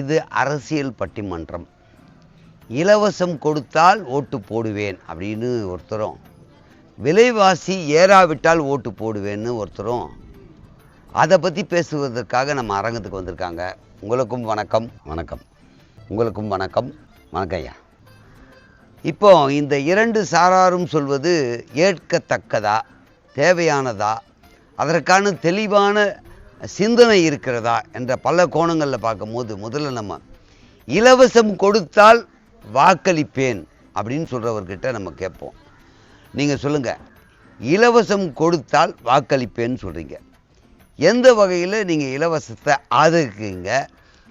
இது அரசியல் பட்டிமன்றம். இலவசம் கொடுத்தால் ஓட்டு போடுவேன் அப்படின்னு ஒருத்தரும் விலைவாசி ஏறாவிட்டால் ஓட்டு போடுவேன்னு ஒருத்தரும் அதை பற்றி பேசுவதற்காக நம்ம அரங்கத்துக்கு வந்திருக்காங்க. உங்களுக்கும் வணக்கம். வணக்கம். உங்களுக்கும் வணக்கம். வணக்கம் ஐயா. இப்போ இந்த இரண்டு சாராரும் சொல்வது ஏற்கத்தக்கதா தேவையானதா அதற்கான தெளிவான சிந்தனை இருக்கிறதா என்ற பல கோணங்களில் பார்க்கும்போது முதல்ல நம்ம இலவசம் கொடுத்தால் வாக்களிப்பேன் அப்படின்னு சொல்கிறவர்கிட்ட நம்ம கேட்போம். நீங்கள் சொல்லுங்கள் இலவசம் கொடுத்தால் வாக்களிப்பேன்னு சொல்கிறீங்க எந்த வகையில் நீங்கள் இலவசத்தை ஆதரிக்கிறீங்க?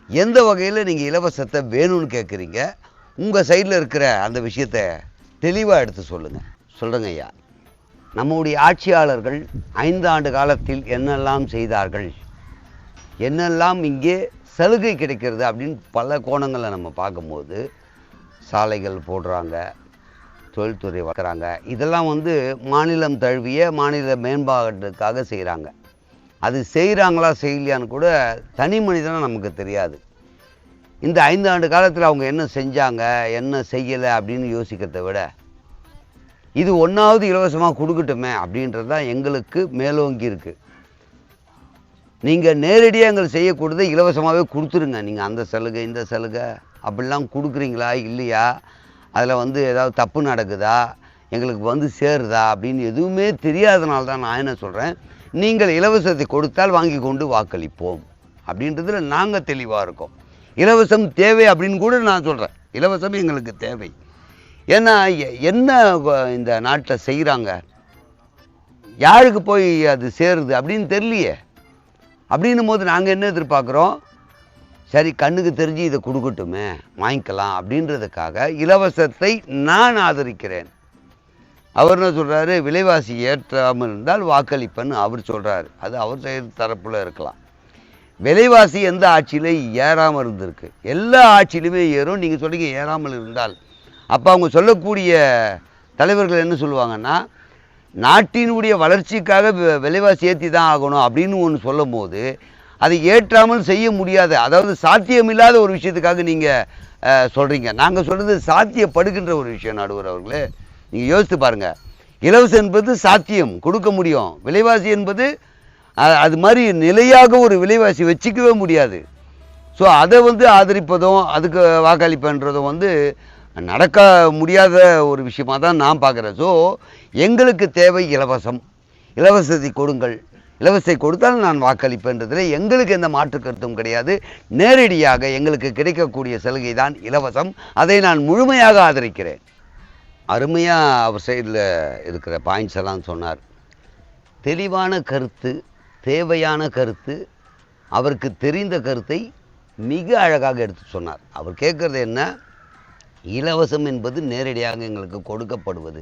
எந்த வகையில் நீங்கள் இலவசத்தை வேணும்னு கேட்குறீங்க? உங்கள் சைடில் இருக்கிற அந்த விஷயத்தை தெளிவாக எடுத்து சொல்லுங்கள் சொல்கிறேங்க ஐயா. நம்முடைய ஆட்சியாளர்கள் ஐந்து ஆண்டு காலத்தில் என்னெல்லாம் செய்தார்கள்? என்னெல்லாம் இங்கே சலுகை கிடைக்கிறது அப்படின்னு பல கோணங்களை நம்ம பார்க்கும்போது சாலைகள் போடுறாங்க தொழில்துறை வளர்க்குறாங்க. இதெல்லாம் வந்து மாநிலம் தழுவிய மாநில மேம்பாட்டுக்காக செய்கிறாங்க அது செய்கிறாங்களா செய்யலையான்னு கூட தனி மனிதனாக நமக்கு தெரியாது. இந்த ஐந்து ஆண்டு காலத்தில் அவங்க என்ன செஞ்சாங்க என்ன செய்யலை அப்படின்னு யோசிக்கிறத விட இது ஒன்றாவது இலவசமாக கொடுக்கட்டுமே அப்படின்றது தான் எங்களுக்கு மேலோங்கி இருக்குது நீங்கள் நேரடியாக எங்களுக்கு செய்யக்கூடியதை இலவசமாகவே கொடுத்துருங்க. நீங்கள் அந்த சலுகை இந்த சலுகை அப்படிலாம் கொடுக்குறீங்களா இல்லையா? அதில் வந்து ஏதாவது தப்பு நடக்குதா? எங்களுக்கு வந்து சேருதா? அப்படின்னு எதுவுமே தெரியாதனால தான் நான் என்ன சொல்கிறேன் நீங்கள் இலவசத்தை கொடுத்தால் வாங்கி கொண்டு வாக்களிப்போம். அப்படின்றதுல நாங்கள் தெளிவாக இருக்கோம். இலவசம் தேவை அப்படின்னு கூட நான் சொல்கிறேன் இலவசம் எங்களுக்கு தேவை. ஏன்னா என்ன இந்த நாட்டில் செய்கிறாங்க? யாருக்கு போய் அது சேருது அப்படின்னு தெரியலையே. அப்படின்னும் போது நாங்கள் என்ன எதிர்பார்க்குறோம்? சரி கண்ணுக்கு தெரிஞ்சு இதை கொடுக்கட்டுமே வாங்கிக்கலாம் அப்படின்றதுக்காக இலவசத்தை நான் ஆதரிக்கிறேன். அவர் என்ன சொல்கிறாரு விலைவாசி ஏற்றாமல் இருந்தால் வாக்களிப்பேன்னு அவர் சொல்கிறாரு அது அவர் சைடு தரப்பில் இருக்கலாம். விலைவாசி எந்த ஆட்சியில ஏறாமல் இருந்திருக்கு. எல்லா ஆட்சியிலுமே ஏறும். நீங்கள் சொல்றீங்க ஏறாமல் இருந்தால். அப்போ அவங்க சொல்லக்கூடிய தலைவர்கள் என்ன சொல்லுவாங்கன்னா நாட்டினுடைய வளர்ச்சிக்காக விலைவாசி ஏற்றி தான் ஆகணும் அப்படின்னு ஒன்று சொல்லும் போது அதை ஏற்றாமல் செய்ய முடியாத. அதாவது சாத்தியமில்லாத ஒரு விஷயத்துக்காக நீங்கள் சொல்கிறீங்க நாங்கள் சொல்கிறது சாத்தியப்படுகின்ற ஒரு விஷயம் நடுவர் அவர்களே. நீங்கள் யோசித்து பாருங்கள் இலவசம் என்பது சாத்தியம். கொடுக்க முடியும். விலைவாசி என்பது அது மாதிரி நிலையாக ஒரு விலைவாசி வச்சுக்கவே முடியாது. ஸோ அதை வந்து ஆதரிப்பதும் அதுக்கு வாக்களிப்புன்றதும் வந்து நடக்க முடியாத ஒரு விஷயமாக தான் நான் பார்க்குறேன். ஸோ எங்களுக்கு தேவை இலவசம். இலவசத்தை கொடுங்கள். இலவசத்தை கொடுத்தால் நான் வாக்களிப்பேன்றதில் எங்களுக்கு எந்த மாற்று கருத்தும் கிடையாது. நேரடியாக எங்களுக்கு கிடைக்கக்கூடிய சலுகை தான் இலவசம். அதை நான் முழுமையாக ஆதரிக்கிறேன். அருமையாக அவர் சைடில் இருக்கிற பாயிண்ட்ஸ் எல்லாம் சொன்னார். தெளிவான கருத்து தேவையான கருத்து அவருக்கு தெரிந்த கருத்தை மிக அழகாக எடுத்து சொன்னார். அவர் கேட்குறது என்ன? இலவசம் என்பது நேரடியாக எங்களுக்கு கொடுக்கப்படுவது.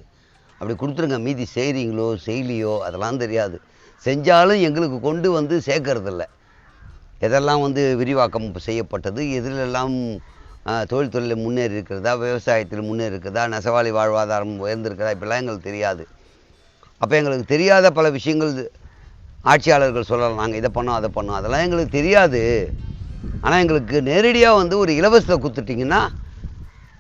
அப்படி கொடுத்துருங்க மீதி செய்கிறீங்களோ செய்யலையோ அதெல்லாம் தெரியாது. செஞ்சாலும் எங்களுக்கு கொண்டு வந்து சேர்க்கறதில்ல. எதெல்லாம் வந்து விரிவாக்கம் செய்யப்பட்டது எதிலெல்லாம் தொழில்துறையில் தொழில் முன்னேறி இருக்கிறதா விவசாயத்தில் முன்னேறி இருக்கிறதா நெசவாளி வாழ்வாதாரம் உயர்ந்திருக்கிறதா இப்படிலாம் எங்களுக்கு தெரியாது. அப்போ எங்களுக்கு தெரியாத பல விஷயங்கள் ஆட்சியாளர்கள் சொல்லலாம் நாங்கள் இதை பண்ணோம் அதை பண்ணோம் அதெல்லாம் எங்களுக்கு தெரியாது. ஆனால் எங்களுக்கு நேரடியாக வந்து ஒரு இலவசத்தை கொடுத்துட்டிங்கன்னா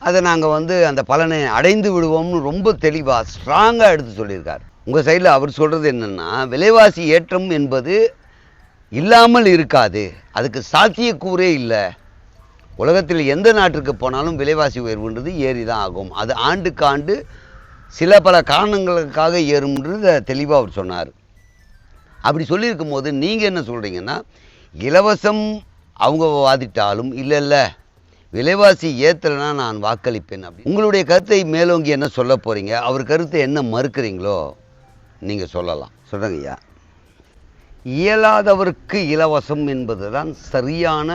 அதை நாங்கள் வந்து அந்த பலனை அடைந்து விடுவோம்னு ரொம்ப தெளிவாக ஸ்ட்ராங்காக எடுத்து சொல்லியிருக்கார். உங்கள் சைடில் அவர் சொல்கிறது என்னென்னா விலைவாசி ஏற்றம் என்பது இல்லாமல் இருக்காது. அதுக்கு சாத்தியக்கூறே இல்லை. உலகத்தில் எந்த நாட்டிற்கு போனாலும் விலைவாசி உயர்வுன்றது ஏறி தான் ஆகும். அது ஆண்டுக்கு ஆண்டு சில பல காரணங்களுக்காக ஏறும்ன்றத தெளிவாக அவர் சொன்னார். அப்படி சொல்லியிருக்கும் போது நீங்கள் என்ன சொல்கிறீங்கன்னா இலவசம் அவங்க வாதிட்டாலும் இல்லை இல்லை விலைவாசி ஏற்றலைன்னா நான் வாக்களிப்பேன் அப்படி உங்களுடைய கருத்தை மேலோங்கி என்ன சொல்ல போகிறீங்க அவர் கருத்தை என்ன மறுக்கிறீங்களோ நீங்கள் சொல்லலாம். சொல்கிறேங்க ஐயா. இயலாதவருக்கு இலவசம் என்பது தான் சரியான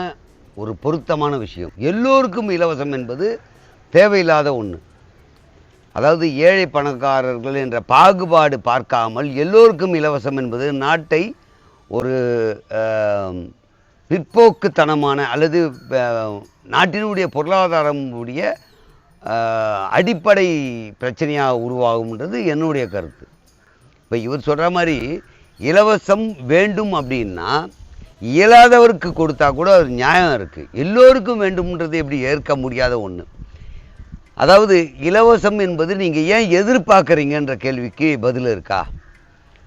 ஒரு பொருத்தமான விஷயம். எல்லோருக்கும் இலவசம் என்பது தேவையில்லாத ஒன்று அதாவது ஏழை பணக்காரர்கள் என்ற பாகுபாடு பார்க்காமல் எல்லோருக்கும் இலவசம் என்பது நாட்டை ஒரு பிற்போக்குத்தனமான அல்லது நாட்டினுடைய பொருளாதாரம் உடைய அடிப்படை பிரச்சனையாக உருவாகும்ன்றது என்னுடைய கருத்து. இப்போ இவர் சொல்கிற மாதிரி இலவசம் வேண்டும் அப்படின்னா இயலாதவருக்கு கொடுத்தா கூட ஒரு நியாயம் இருக்குது எல்லோருக்கும் வேண்டும்ன்றது எப்படி ஏற்க முடியாத ஒன்று அதாவது இலவசம் என்பது நீங்கள் ஏன் எதிர்பார்க்குறீங்கன்ற கேள்விக்கு பதில் இருக்கா?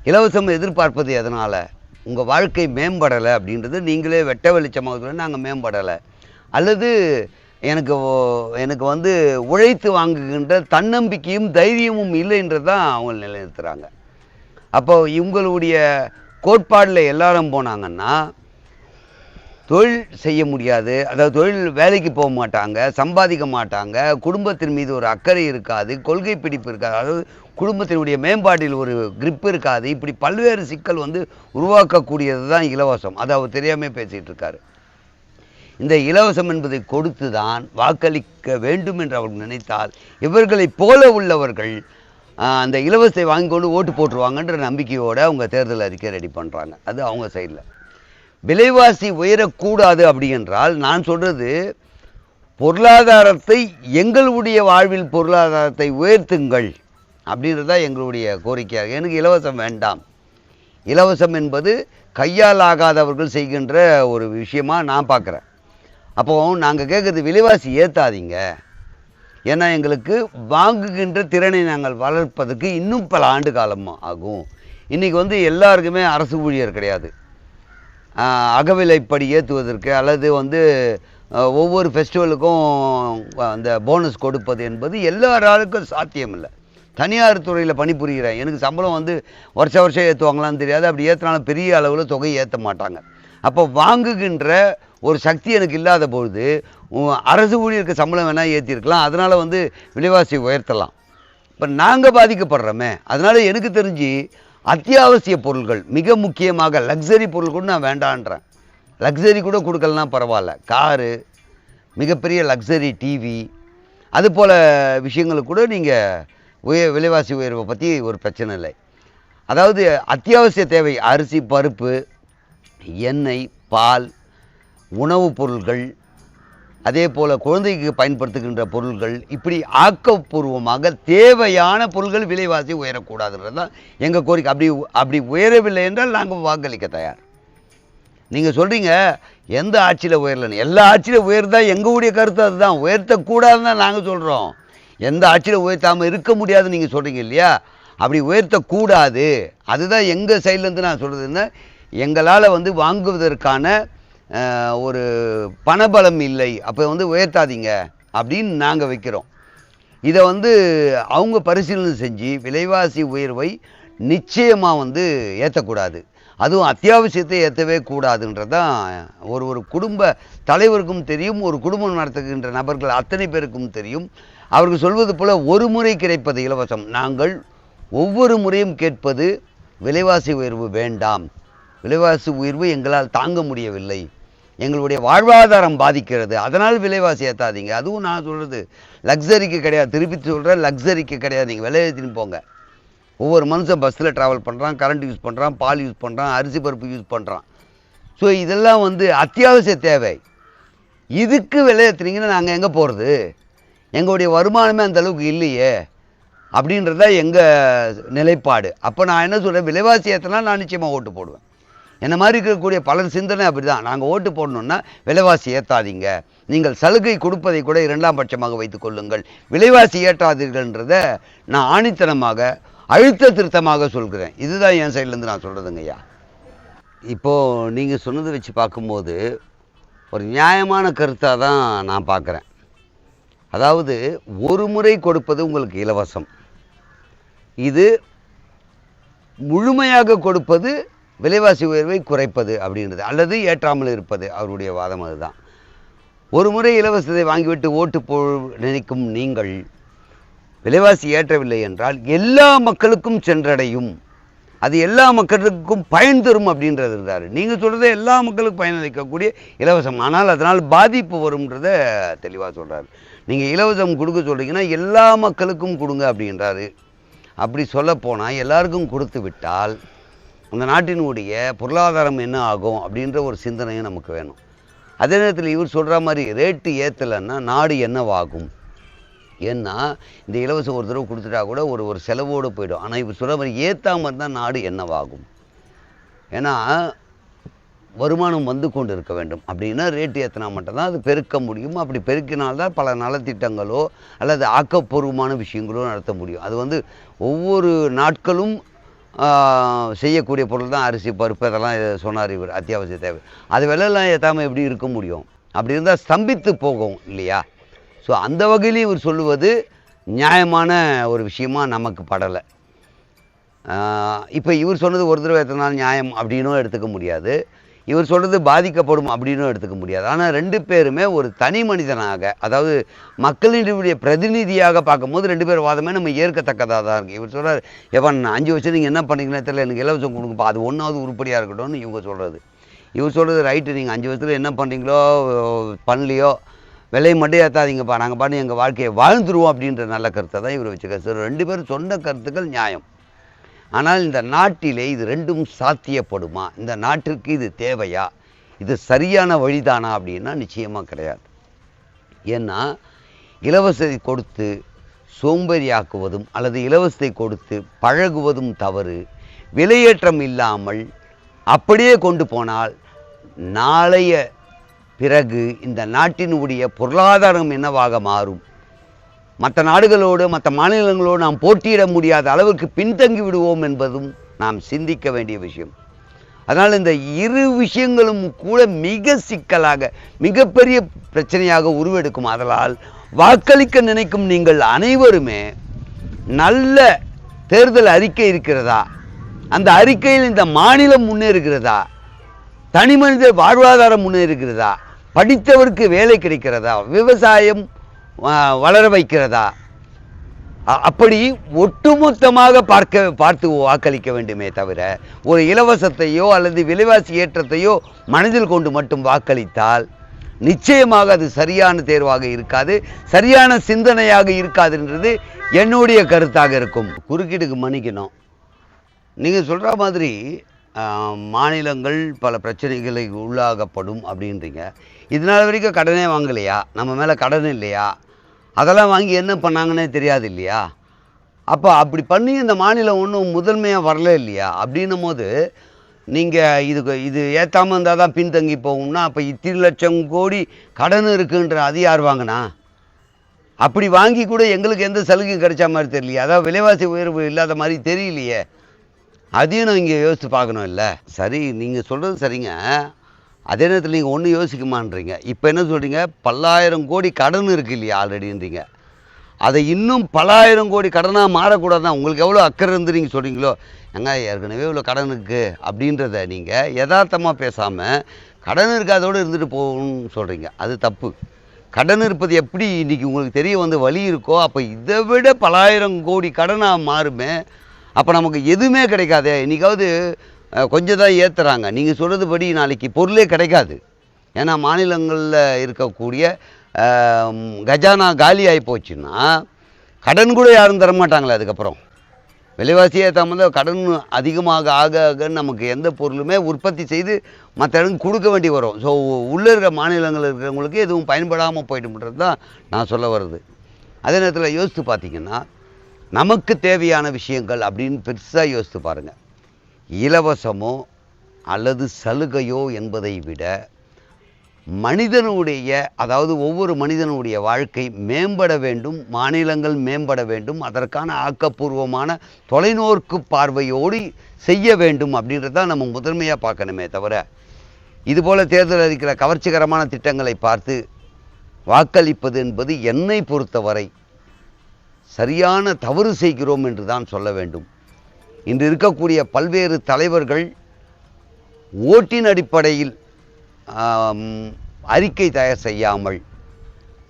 இலவசம் எதிர்பார்ப்பது எதனால்? உங்கள் வாழ்க்கை மேம்படலை அப்படின்றது நீங்களே வெட்ட வெளிச்சமாக நாங்கள் மேம்படலை. அல்லது எனக்கு ஓ- எனக்கு வந்து உழைத்து வாங்குகின்ற தன்னம்பிக்கையும் தைரியமும் இல்லைன்றது தான் அவங்க நிலைநிறுத்துகிறாங்க அப்போ இவங்களுடைய கோட்பாடில் எல்லாரும் போனாங்கன்னா தொழில் செய்ய முடியாது அதாவது தொழில் வேலைக்கு போக மாட்டாங்க சம்பாதிக்க மாட்டாங்க குடும்பத்தின் மீது ஒரு அக்கறை இருக்காது கொள்கை பிடிப்பு இருக்காது அதாவது குடும்பத்தினுடைய மேம்பாட்டில் ஒரு கிரிப் இருக்காது இப்படி பல்வேறு சிக்கல் வந்து உருவாக்கக்கூடியது தான் இலவசம். அதை அவர் தெரியாமல் பேசிகிட்டு இருக்காரு. இந்த இலவசம் என்பதை கொடுத்து தான் வாக்களிக்க வேண்டும் என்று அவர்கள் நினைத்தால் இவர்களைப் போல உள்ளவர்கள் அந்த இலவசத்தை வாங்கி கொண்டு ஓட்டு போட்டுருவாங்கன்ற நம்பிக்கையோடு அவங்க தேர்தல் அறிக்கை ரெடி பண்ணுறாங்க அது அவங்க சைடில் விலைவாசி உயரக்கூடாது அப்படி என்றால் நான் சொல்கிறது பொருளாதாரத்தை எங்களுடைய வாழ்வில் பொருளாதாரத்தை உயர்த்துங்கள் அப்படின்றது தான் எங்களுடைய கோரிக்கையாக. எனக்கு இலவசம் வேண்டாம். இலவசம் என்பது கையால் ஆகாதவர்கள் செய்கின்ற ஒரு விஷயமாக நான் பார்க்குறேன். அப்போ நாங்கள் கேட்குறது விலைவாசி ஏற்றாதீங்க ஏன்னா எங்களுக்கு வாங்குகின்ற திறனை நாங்கள் வளர்ப்பதற்கு இன்னும் பல ஆண்டு காலம் ஆகும். இன்றைக்கி வந்து எல்லாருக்குமே அரசு ஊழியர் கிடையாது. அகவிலைப்படி ஏற்றுவதற்கு அல்லது வந்து ஒவ்வொரு ஃபெஸ்டிவலுக்கும் அந்த போனஸ் கொடுப்பது என்பது எல்லாராளுக்கும் சாத்தியமில்லை. தனியார் துறையில் பணிபுரிகிறேன் எனக்கு சம்பளம் வந்து வருஷ வருஷம் ஏற்றுவாங்களான்னு தெரியாது. அப்படி ஏற்றினாலும் பெரிய அளவில் தொகை ஏற்ற மாட்டாங்க. அப்போ வாங்குகின்ற ஒரு சக்தி எனக்கு இல்லாத பொழுது உ- அரசு ஊழியருக்கு சம்பளம் வேணால் ஏற்றிருக்கலாம் அதனால் வந்து விலைவாசி உயர்த்தலாம். இப்போ நாங்கள் பாதிக்கப்படுறோமே அதனால் எனக்கு தெரிஞ்சு அத்தியாவசிய பொருட்கள் மிக முக்கியமாக லக்ஸரி பொருள் கூட நான் வேண்டான்றேன். லக்ஸரி கூட கொடுக்கலனா பரவாயில்ல. காரு மிகப்பெரிய லக்ஸரி டிவி அது போல் விஷயங்களுக்கு கூட நீங்கள் உய விலைவாசி உயர்வை பற்றி ஒரு பிரச்சனை இல்லை. அதாவது அத்தியாவசிய தேவை அரிசி பருப்பு எண்ணெய் பால் உணவுப் பொருள்கள் அதே போல் குழந்தைக்கு பயன்படுத்துகின்ற பொருள்கள் இப்படி ஆக்கப்பூர்வமாக தேவையான பொருள்கள் விலைவாசி உயரக்கூடாதுன்றது தான் எங்கள் கோரிக்கை. அப்படி அப்படி உயரவில்லை என்றால் நாங்கள் வாக்களிக்க தயார். நீங்கள் சொல்கிறீங்க எந்த ஆட்சியில் உயரலன்னு? எல்லா ஆட்சியில் உயர்ந்தால் எங்களுடைய கருத்து அதுதான். உயர்த்தக்கூடாதுன்னு தான் நாங்கள் சொல்கிறோம் எந்த ஆட்சியில் உயர்த்தாமல் இருக்க முடியாதுன்னு நீங்கள் சொல்கிறீங்க இல்லையா? அப்படி உயர்த்தக்கூடாது. அதுதான் எங்கள் சைட்லேருந்து நான் சொல்கிறதுன்னா எங்களால் வந்து வாங்குவதற்கான ஒரு பணபலம் இல்லை அப்போ வந்து உயர்த்தாதீங்க அப்படின்னு நாங்கள் வைக்கிறோம். இதை வந்து அவங்க பரிசீலனை செஞ்சு விலைவாசி உயர்வை நிச்சயமாக வந்து ஏற்றக்கூடாது அதுவும் அத்தியாவசியத்தை ஏற்றவே கூடாதுன்றது தான் ஒரு ஒரு குடும்ப தலைவருக்கும் தெரியும் ஒரு குடும்பம் நடத்துகின்ற நபர்கள் அத்தனை பேருக்கும் தெரியும். அவர்கள் சொல்வது போல் ஒரு முறை கிடைப்பது இலவசம். நாங்கள் ஒவ்வொரு முறையும் கேட்பது விலைவாசி உயர்வு வேண்டாம். விலைவாசி உயர்வு எங்களால் தாங்க முடியவில்லை. எங்களுடைய வாழ்வாதாரம் பாதிக்கிறது. அதனால் விலைவாசி ஏற்றாதீங்க அதுவும் நான் சொல்கிறது லக்ஸரிக்கு கிடையாது. திருப்பி சொல்கிறேன் லக்ஸரிக்கு கிடையாது. நீங்கள் விலை ஏற்றின்னு போங்க. ஒவ்வொரு மனுஷன் பஸ்ஸில் ட்ராவல் பண்ணுறான் கரண்ட் யூஸ் பண்ணுறான் பால் யூஸ் பண்ணுறான் அரிசி பருப்பு யூஸ் பண்ணுறான் ஸோ இதெல்லாம் வந்து அத்தியாவசிய தேவை. இதுக்கு விலை ஏற்றுனீங்கன்னா நாங்கள் எங்கே போகிறது எங்களுடைய வருமானமே அந்தளவுக்கு இல்லையே. அப்படின்றது தான் எங்கள் நிலைப்பாடு. அப்போ நான் என்ன சொல்கிறேன் விலைவாசி ஏற்றினா நான் நிச்சயமாக ஓட்டு போடுவேன். என்ன மாதிரி இருக்கக்கூடிய பலர் சிந்தனை அப்படி தான் நாங்கள் ஓட்டு போடணுன்னா விலைவாசி ஏற்றாதீங்க நீங்கள் சலுகை கொடுப்பதை கூட இரண்டாம் பட்சமாக வைத்துக் கொள்ளுங்கள். விலைவாசி ஏற்றாதீர்கள்ன்றத நான் ஆணித்தனமாக அழுத்த திருத்தமாக சொல்கிறேன். இதுதான் என் சைட்லேருந்து நான் சொல்கிறதுங்க ஐயா. இப்போது நீங்கள் சொன்னதை வச்சு பார்க்கும்போது ஒரு நியாயமான கருத்தாக தான் நான் பார்க்குறேன். அதாவது ஒரு முறை கொடுப்பது உங்களுக்கு இலவசம். இது முழுமையாக கொடுப்பது விலைவாசி உயர்வை குறைப்பது அப்படின்றது. அல்லது ஏற்றாமல் இருப்பது அவருடைய வாதம் அதுதான். ஒரு முறை இலவசத்தை வாங்கிவிட்டு ஓட்டு போ நினைக்கும் நீங்கள் விலைவாசி ஏற்றவில்லை என்றால் எல்லா மக்களுக்கும் சென்றடையும். அது எல்லா மக்களுக்கும் பயன் தரும் அப்படின்றது இருந்தார். நீங்கள் சொல்கிறத எல்லா மக்களுக்கும் பயனளிக்கக்கூடிய இலவசம். ஆனால் அதனால் பாதிப்பு வரும்ன்றத தெளிவாக சொல்கிறார் நீங்கள் இலவசம் கொடுக்க சொல்கிறீங்கன்னா எல்லா மக்களுக்கும் கொடுங்க அப்படின்றாரு. அப்படி சொல்லப்போனால் எல்லாருக்கும் கொடுத்து விட்டால் அந்த நாட்டினுடைய பொருளாதாரம் என்ன ஆகும் அப்படின்ற ஒரு சிந்தனையும் நமக்கு வேணும். அதே நேரத்தில் இவர் சொல்கிற மாதிரி ரேட்டு ஏற்றலைன்னா நாடு என்னவாகும்? ஏன்னா இந்த இலவசம் ஒரு தடவை கொடுத்துட்டா கூட ஒரு ஒரு செலவோடு போயிடும். ஆனால் இவர் சொல்கிற மாதிரி ஏற்றாமல் இருந்தால் நாடு என்னவாகும்? ஏன்னா வருமானம் வந்து கொண்டு இருக்க வேண்டும். அப்படின்னா ரேட்டு ஏற்றினா மட்டும்தான் அது பெருக்க முடியும். அப்படி பெருக்கினால்தான் பல நலத்திட்டங்களோ அல்லது ஆக்கப்பூர்வமான விஷயங்களோ நடத்த முடியும். அது வந்து ஒவ்வொரு நாட்களும் செய்யக்கூடிய பொருள் தான் அரிசி பருப்பு இதெல்லாம் சொன்னார் இவர் அத்தியாவசிய தேவை. அது விலையெல்லாம் ஏற்றாமல் எப்படி இருக்க முடியும்? அப்படி இருந்தால் ஸ்தம்பித்து போகும் இல்லையா? ஸோ அந்த வகையிலையும் இவர் சொல்லுவது நியாயமான ஒரு விஷயமா நமக்கு படலை. இப்போ இவர் சொன்னது ஒரு தடவை எத்தனை நாள் நியாயம் அப்படின்னும் எடுத்துக்க முடியாது. இவர் சொல்கிறது பாதிக்கப்படும் அப்படின்னும் எடுத்துக்க முடியாது. ஆனால் ரெண்டு பேருமே ஒரு தனி மனிதனாக அதாவது மக்களினுடைய பிரதிநிதியாக பார்க்கும்போது ரெண்டு பேர் வாதமே நம்ம ஏற்கத்தக்கதாக தான் இருக்குது இவர் சொல்கிறார் எவன் அஞ்சு வருஷம் நீங்கள் என்ன பண்ணீங்கன்னே தெரியல எனக்கு இலவசம் கொடுங்கப்பா அது ஒன்றாவது உருப்படியாக இருக்கட்டும்னு இவங்க சொல்கிறது இவர் சொல்கிறது ரைட்டு நீங்கள் அஞ்சு வருஷத்தில் என்ன பண்ணுறீங்களோ பண்ணலையோ விலையை மட்டும் ஏற்றாதீங்கப்பா நாங்கள் பாட்டு எங்கள் வாழ்க்கையை வாழ்ந்துருவோம் அப்படின்ற நல்ல கருத்தை தான் இவர் வச்சுக்கார் சார் ரெண்டு பேரும் சொன்ன கருத்துக்கள் நியாயம். ஆனால் இந்த நாட்டிலே இது ரெண்டும் சாத்தியப்படுமா? இந்த நாட்டிற்கு இது தேவையா? இது சரியான வழிதானா அப்படின்னா நிச்சயமாக கிடையாது. ஏன்னா இலவசத்தை கொடுத்து சோம்பேறியாக்குவதும் அல்லது இலவசத்தை கொடுத்து பழகுவதும் தவறு. விலையேற்றம் இல்லாமல் அப்படியே கொண்டு போனால் நாளைய பிறகு இந்த நாட்டினுடைய பொருளாதாரம் என்னவாக மாறும்? மற்ற நாடுகளோடு மற்ற மாநிலங்களோடு நாம் போட்டியிட முடியாத அளவுக்கு பின்தங்கி விடுவோம் என்பதும் நாம் சிந்திக்க வேண்டிய விஷயம். அதனால் இந்த இரு விஷயங்களும் கூட மிக சிக்கலாக மிகப்பெரிய பிரச்சனையாக உருவெடுக்கும். அதனால் வாக்களிக்க நினைக்கும் நீங்கள் அனைவருமே நல்ல தேர்தல் அறிக்கை இருக்கிறதா? அந்த அறிக்கையில் இந்த மாநிலம் முன்னேறுகிறதா? தனி மனித வாழ்வாதாரம் முன்னேறுகிறதா? படித்தவருக்கு வேலை கிடைக்கிறதா? விவசாயம் வளர வைக்கிறதா? அப்படி ஒட்டுமொத்தமாக பார்க்க பார்த்து வாக்களிக்க வேண்டுமே தவிர ஒரு இலவசத்தையோ அல்லது விலைவாசி ஏற்றத்தையோ மனதில் கொண்டு மட்டும் வாக்களித்தால் நிச்சயமாக அது சரியான தேர்வாக இருக்காது சரியான சிந்தனையாக இருக்காதுன்றது என்னுடைய கருத்தாக இருக்கும். குறுக்கீடுக்கு மன்னிக்கணும். நீங்கள் சொல்கிற மாதிரி மாநிலங்கள் பல பிரச்சனைகளை உள்ளாகப்படும் அப்படின்றீங்க. இதனால வரைக்கும் கடனே வாங்கலையா? நம்ம மேலே கடன் இல்லையா? அதெல்லாம் வாங்கி என்ன பண்ணாங்கன்னே தெரியாது இல்லையா? அப்போ அப்படி பண்ணி இந்த மாநிலம் ஒன்றும் முதன்மையாக வரல இல்லையா? அப்படின்னும் போது நீங்கள் இதுக்கு இது ஏற்றாமல் இருந்தால் தான் பின்தங்கி போகும்னா அப்போ இத்தனை லட்சம் கோடி கடன் இருக்குன்ற அது யார் வாங்கினா? அப்படி வாங்கி கூட எங்களுக்கு எந்த சலுகையும் கிடைச்ச மாதிரி தெரியலையே. அதாவது விலைவாசி உயர்வு இல்லாத மாதிரி தெரியலையே. அதையும் நான் இங்கே யோசித்து பார்க்கணும் இல்லை? சரி நீங்கள் சொல்கிறது சரிங்க. அதே நேரத்தில் நீங்கள் ஒன்றும் யோசிக்குமான்றீங்க. இப்போ என்ன சொல்கிறீங்க பல்லாயிரம் கோடி கடன் இருக்குது இல்லையா ஆல்ரெடின்றீங்க. அதை இன்னும் பல்லாயிரம் கோடி கடனாக மாறக்கூடாதான் உங்களுக்கு எவ்வளோ அக்கறை இருந்து நீங்கள் சொல்கிறீங்களோ ஏங்க ஏற்கனவே இவ்வளோ கடன் இருக்குது அப்படின்றத நீங்கள் யதார்த்தமாக பேசாமல் கடன் இருக்காதோடு இருந்துட்டு போகணும்னு சொல்கிறீங்க அது தப்பு. கடன் இருப்பது எப்படி? இன்றைக்கி உங்களுக்கு தெரிய வந்து வழி இருக்கோ அப்போ இதை விட பலாயிரம் கோடி கடனாக மாறுமே. அப்போ நமக்கு எதுவுமே கிடைக்காதே. இன்றைக்காவது கொஞ்சம் தான் ஏற்றுறாங்க நீங்கள் சொல்கிறதுபடி நாளைக்கு பொருளே கிடைக்காது. ஏன்னா மாநிலங்களில் இருக்கக்கூடிய கஜானா காலி ஆகி போச்சுன்னா கடன் கூட யாரும் தரமாட்டாங்களே அதுக்கப்புறம். விலைவாசியே ஏற்றாமல் கடன் அதிகமாக ஆக ஆக நமக்கு எந்த பொருளுமே உற்பத்தி செய்து மற்ற இடங்களுக்கு கொடுக்க வேண்டி வரும். ஸோ உள்ளே இருக்கிற மாநிலங்களில் இருக்கிறவங்களுக்கு எதுவும் பயன்படாமல் போயிடும்ன்றது தான் நான் சொல்ல வருது அதே நேரத்தில் யோசித்து பார்த்தீங்கன்னா நமக்கு தேவையான விஷயங்கள் அப்படின்னு பெருசாக யோசித்து பாருங்கள் இலவசமோ அல்லது சலுகையோ என்பதை விட மனிதனுடைய அதாவது ஒவ்வொரு மனிதனுடைய வாழ்க்கை மேம்பட வேண்டும் மாநிலங்கள் மேம்பட வேண்டும் அதற்கான ஆக்கப்பூர்வமான தொலைநோக்கு பார்வையோடு செய்ய வேண்டும் அப்படின்றது தான் நம்ம முதன்மையாக பார்க்கணுமே தவிர இதுபோல் தேர்தல் அளிக்கிற கவர்ச்சிகரமான திட்டங்களை பார்த்து வாக்களிப்பது என்பது என்னை பொறுத்தவரை சரியான தவறு செய்கிறோம் என்று தான் சொல்ல வேண்டும். இன்று இருக்கக்கூடிய பல்வேறு தலைவர்கள் ஓட்டின் அடிப்படையில் அறிக்கை தயார் செய்யாமல்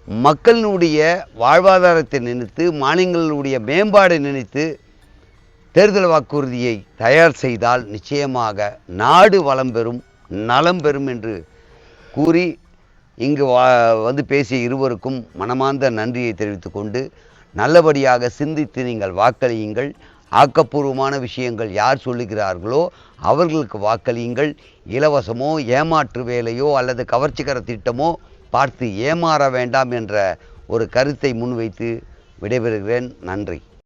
மக்களினுடைய வாழ்வாதாரத்தை நினைத்து மாநிலங்களுடைய மேம்பாடை நினைத்து தேர்தல் வாக்குறுதியை தயார் செய்தால் நிச்சயமாக நாடு வளம் பெறும் நலம் பெறும் என்று கூறி இங்கு வா வந்து பேசிய இருவருக்கும் மனமார்ந்த நன்றியை தெரிவித்துக்கொண்டு நல்லபடியாக சிந்தித்து நீங்கள் வாக்களியுங்கள். ஆக்கப்பூர்வமான விஷயங்கள் யார் சொல்லுகிறார்களோ அவர்களுக்கு வாக்களியுங்கள். இலவசமோ ஏமாற்று வேலையோ அல்லது கவர்ச்சிகர திட்டமோ பார்த்து ஏமாற வேண்டாம் என்ற ஒரு கருத்தை முன்வைத்து விடைபெறுகிறேன். நன்றி.